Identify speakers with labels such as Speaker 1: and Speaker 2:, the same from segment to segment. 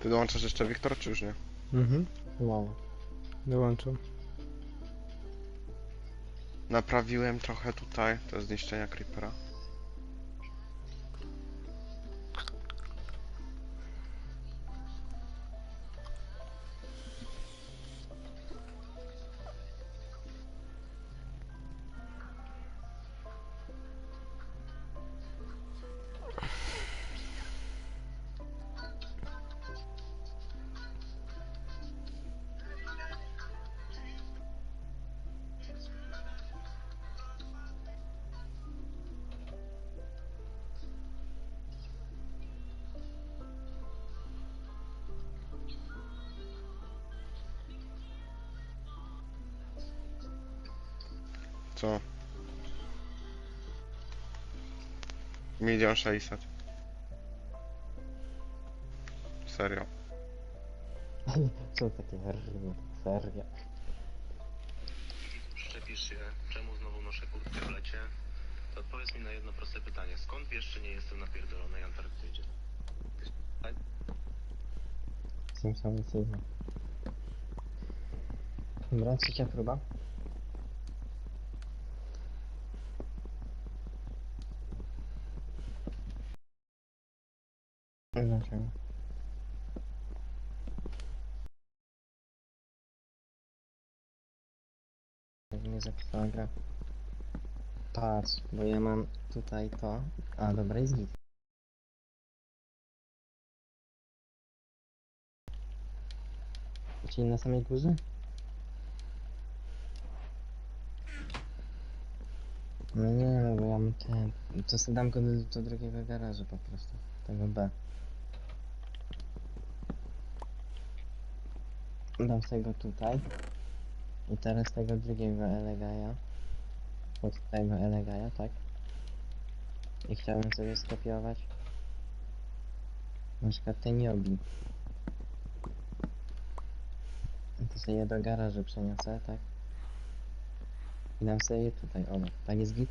Speaker 1: Ty dołączasz jeszcze Wiktor, czy już nie?
Speaker 2: Mhm.
Speaker 3: Wow.
Speaker 2: Dołączam.
Speaker 1: Naprawiłem trochę tutaj te zniszczenia Creepera. Co? Milion sześćset. Serio.
Speaker 3: Co takie herby? Serio.
Speaker 4: Szczepisz się, czemu znowu noszę kurtkę w lecie? To odpowiedz mi na jedno proste pytanie. Skąd wiesz, czy nie jestem na pierdolonej Antarktydzie?
Speaker 3: Jestem sam Sigma. Dobra, trzecia próba. Nie zapisała gra. Patrz, bo ja mam tutaj to. A dobra, jest git. Czyli na samej górze? No nie, no bo ja mam ten... To sobie dam go do, do drugiego garażu po prostu. Tego B. Dam sobie go tutaj. I teraz tego drugiego elegaja. Pod tego elegaja, tak? I chciałbym sobie skopiować. Na przykład ten Yobi. To sobie je do garażu przeniosę, tak? I dam sobie je tutaj, o, tak jest git?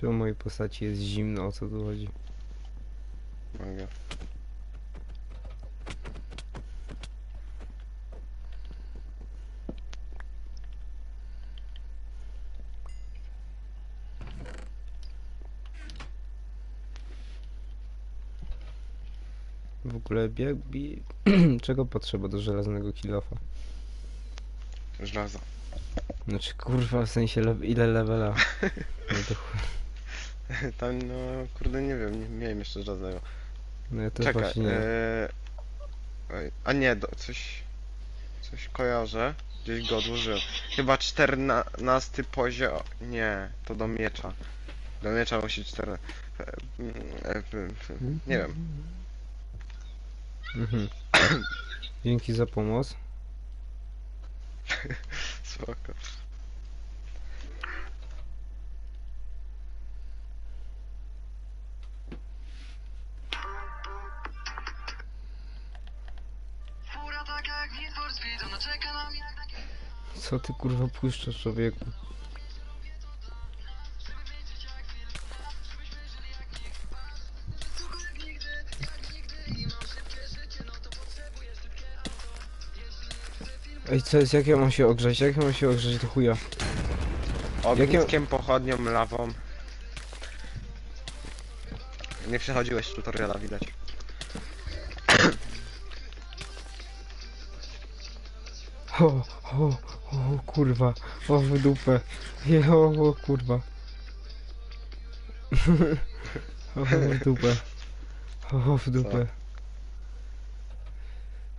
Speaker 2: Czy u mojej postaci jest zimno, o co tu chodzi? W ogóle bieg... Bi... Czego potrzeba do żelaznego kilofa?
Speaker 1: Żelazo.
Speaker 2: Znaczy kurwa, w sensie le... ile levela? No to chuj.
Speaker 1: Tam, no, kurde, nie wiem, nie miałem jeszcze żadnego.
Speaker 2: No ja też
Speaker 1: Czekaj,
Speaker 2: właśnie nie.
Speaker 1: e... oj, A nie, do, coś... Coś kojarzę. Gdzieś go odłożyłem. Chyba 14 poziom... Nie, to do miecza. Do miecza musi 4... e, mm, e, e, Nie wiem.
Speaker 2: Mhm. Dzięki za pomoc.
Speaker 1: Spoko.
Speaker 2: Co ty kurwa puszczasz człowieku? Ej, co jest, jak ja mam się ogrzać? Jak ja mam się ogrzać do chuja?
Speaker 1: Ogniskiem, pochodnią, lawą. Nie przechodziłeś tutoriala, widać.
Speaker 2: O, o, o, kurwa, o w dupę, o, o kurwa. o w dupę, o w dupę.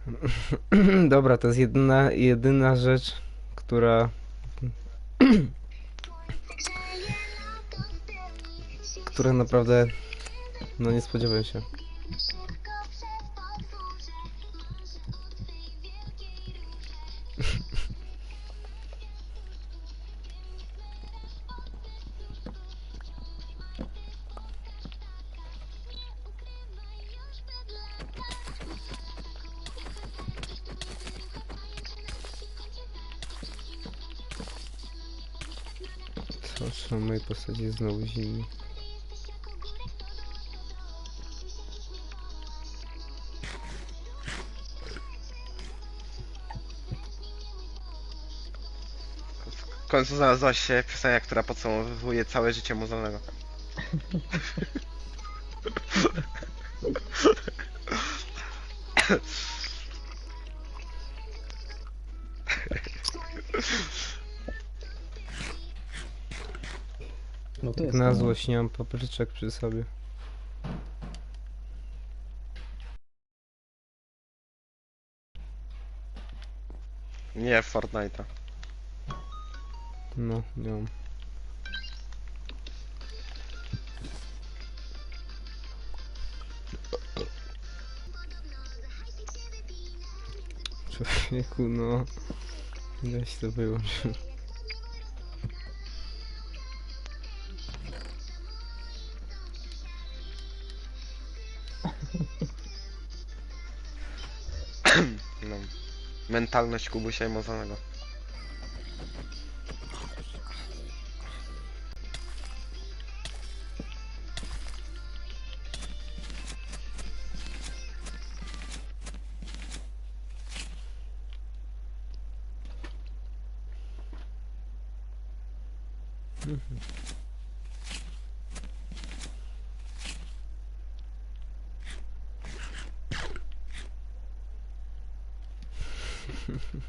Speaker 2: Dobra, to jest jedyna, jedyna rzecz, która... która naprawdę... No nie spodziewałem się. Na mojej postaci jest znowu zimno.
Speaker 1: W końcu znalazła się piosenka, która podsumowuje całe życie muzealnego.
Speaker 2: na złość nie mam papryczek przy sobie.
Speaker 1: Nie w Fortnite'a.
Speaker 2: No, nie mam. Człowieku, no. Weź to wyłącz.
Speaker 1: Mentalność Kubusia i Mozanego.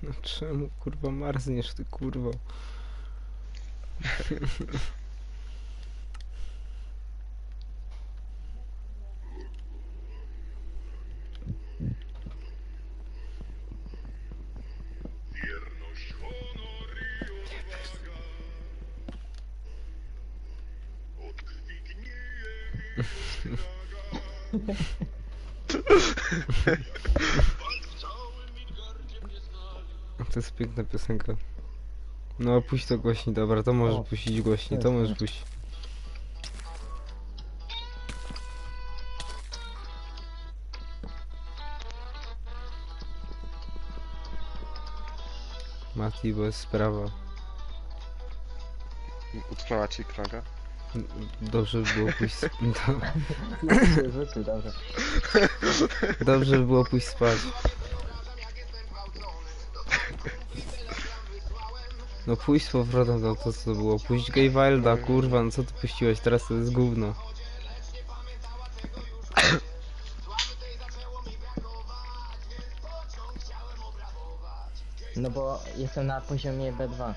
Speaker 2: No czemu kurwa marzniesz ty kurwo? To jest piękna piosenka. No puść to głośniej, dobra, to możesz
Speaker 3: O,
Speaker 2: puścić głośniej, to możesz puścić. Mati, bo jest sprawa.
Speaker 1: Utknęła ci kraga.
Speaker 2: Dobrze by było pójść spać.
Speaker 3: Rzucił, dobra.
Speaker 2: Dobrze by było pójść spać. No pójść z powrotem to, to co to było? Puść Gay Wilda, kurwa, no co ty puściłeś? Teraz to jest gówno.
Speaker 3: No bo jestem na poziomie B2.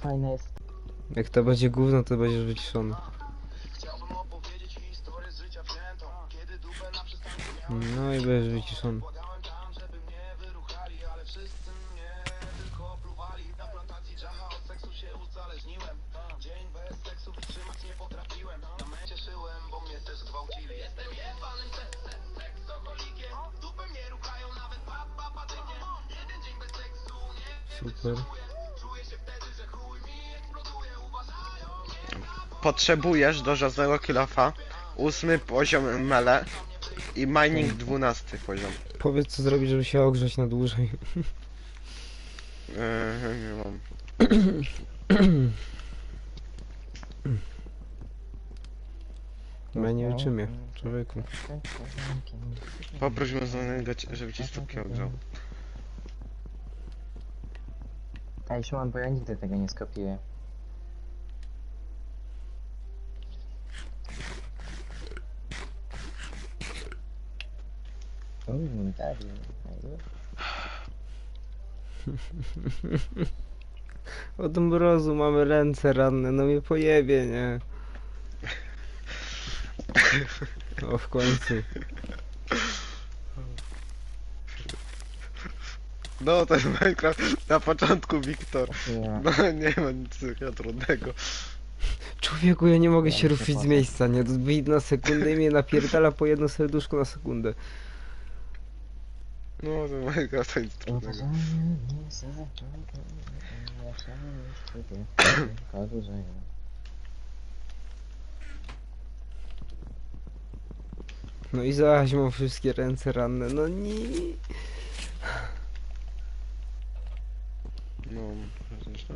Speaker 3: Fajne jest.
Speaker 2: Jak to będzie gówno, to będziesz wyciszony. No i wyciszony.
Speaker 5: Bez nie
Speaker 2: Super.
Speaker 1: Potrzebujesz do żadnego kilofa ósmy poziom mele i mining dwunasty poziom.
Speaker 2: Powiedz co zrobić, żeby się ogrzeć na dłużej.
Speaker 1: Eee, nie mam.
Speaker 2: Ja nie uczymy, człowieku.
Speaker 1: Poproś Mozanego, żeby ci stópki ogrzał.
Speaker 3: Ej, Szymon, bo ja nigdy tego nie skopiuję.
Speaker 2: Od mrozu mamy ręce ranne, no mnie pojebie, nie? O, w końcu.
Speaker 1: No, to jest Minecraft na początku, Wiktor.
Speaker 3: Nie.
Speaker 1: No, nie ma nic takiego trudnego.
Speaker 2: Człowieku, ja nie mogę
Speaker 3: Ja
Speaker 2: się ruszyć z miejsca, nie? To wyjść na sekundę i mnie napierdala po jedno serduszko na sekundę.
Speaker 1: No, to Minecraft to nic trudnego.
Speaker 2: No i zaś mam wszystkie ręce ranne, no nie.
Speaker 1: No, no.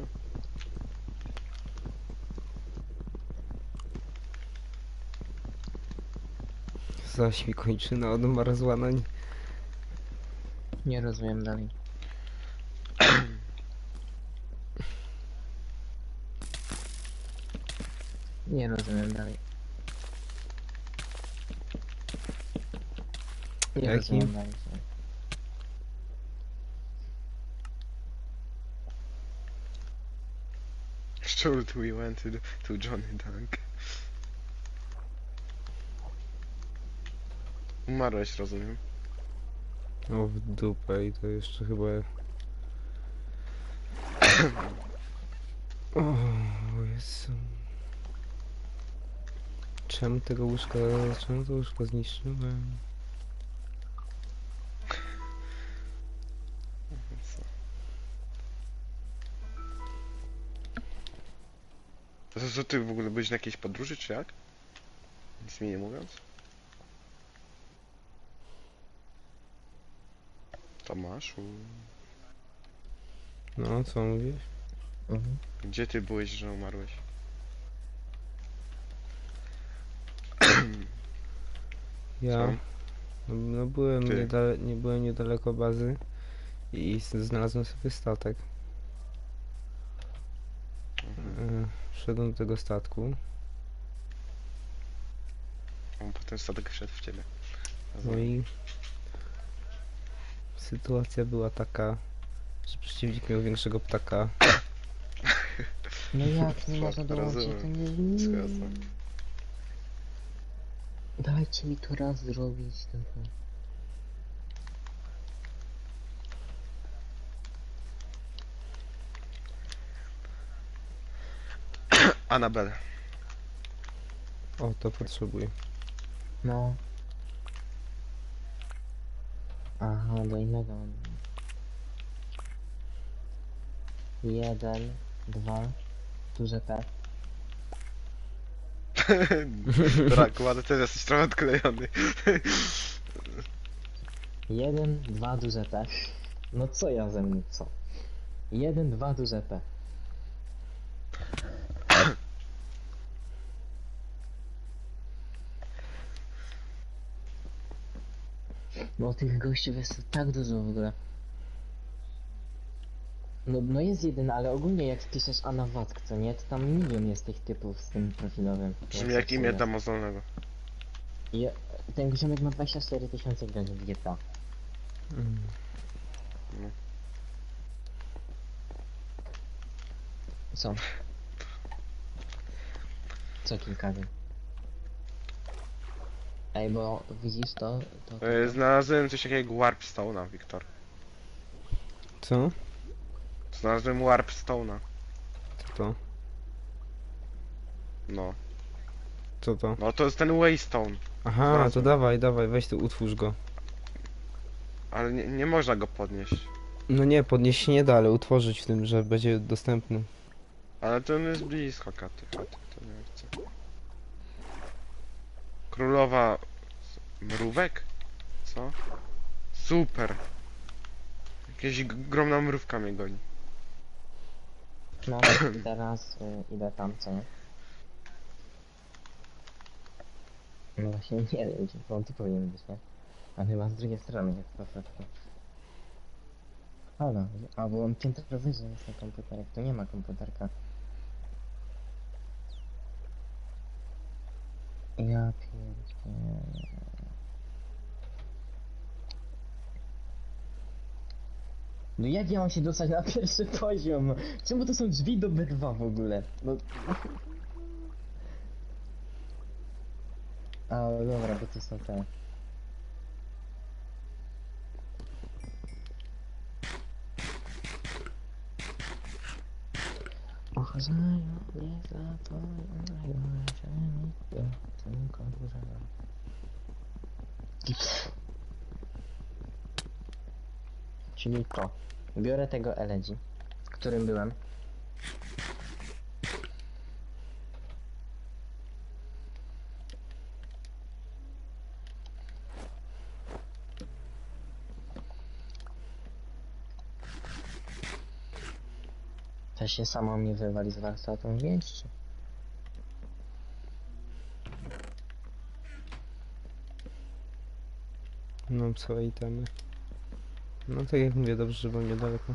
Speaker 2: Zaś mi kończyna odmarzła, no nie.
Speaker 3: Nie rozumiem dalej. Nie rozumiem dalej. Nie
Speaker 2: Jaki?
Speaker 3: rozumiem dalej.
Speaker 1: Should we went to, to Johnny Dunk? Umarłeś, rozumiem.
Speaker 2: O w dupę i to jeszcze chyba... O Jezu. Czemu tego łóżka... Czemu to łóżko zniszczyłem?
Speaker 1: To co ty w ogóle byłeś na jakiejś podróży, czy jak? Nic mi nie mówiąc? Tomaszu,
Speaker 2: No, co mówisz?
Speaker 3: Mhm.
Speaker 1: gdzie ty byłeś, że umarłeś?
Speaker 2: Ja...
Speaker 1: Co?
Speaker 2: No, no byłem,
Speaker 1: Ty.
Speaker 2: niedale, nie byłem niedaleko bazy i znalazłem sobie statek.
Speaker 1: Mhm.
Speaker 2: E, Wszedłem do tego statku.
Speaker 1: On potem statek wszedł w ciebie.
Speaker 2: No i sytuacja była taka, że przeciwnik miał większego ptaka.
Speaker 3: No jak nie można dołączyć, to nie...
Speaker 1: Zgadzam.
Speaker 3: Dajcie mi to raz zrobić tylko.
Speaker 1: Anabel.
Speaker 2: O, to potrzebuję.
Speaker 3: No. Aha, do innego. mam. Jeden, dwa, duże P.
Speaker 1: Draku, ale też jesteś trochę odklejony.
Speaker 3: Jeden, dwa, duże P. No co ja ze mną, co? Jeden, dwa, duże P. No tych gościów jest tak dużo w ogóle. No, no jest jeden, ale ogólnie jak piszesz Anna Wack, co nie, to tam milion jest tych typów z tym profilowym.
Speaker 1: Brzmi
Speaker 3: Ja
Speaker 1: jak imię damozolnego.
Speaker 3: I ten ziomek ma 24 tysiące godzin w GTA.
Speaker 2: Mm.
Speaker 3: Co? Co kilka dni? Ej, bo widzisz to? to, to
Speaker 1: E, Znalazłem coś takiego Warpstone'a, Wiktor.
Speaker 2: Co?
Speaker 1: Znalazłem Warpstone'a.
Speaker 2: Co to?
Speaker 1: No.
Speaker 2: Co to?
Speaker 1: No to jest ten Waystone.
Speaker 2: Aha, to
Speaker 1: Znalazłem.
Speaker 2: dawaj, dawaj, weź tu utwórz go.
Speaker 1: Ale nie, nie można go podnieść.
Speaker 2: No nie, podnieść się nie da, ale utworzyć w tym, że będzie dostępny.
Speaker 1: Ale to on jest blisko katy, chaty, to nie chcę. Królowa... Mrówek? Co? Super! Jakaś ogromna mrówka mnie goni.
Speaker 3: No, teraz y, idę tam, co nie? No właśnie, nie wiem, on tu powinien być, nie? A chyba z drugiej strony jest prostu. Halo, albo on piętro wyżej jest na komputerek, tu nie ma komputerka. Ja pierdzielę. No jak ja mam się dostać na pierwszy poziom? Czemu to są drzwi do B2 w ogóle? No... A, dobra, bo to są te... Pochodzenia nie zapomnę, że nigdy tylko dużo. Czyli to. Biorę tego LG, którym byłem. Się samo mnie wywali z warsztatu w.
Speaker 2: Mam całe itemy. No tak jak mówię, dobrze, że było niedaleko.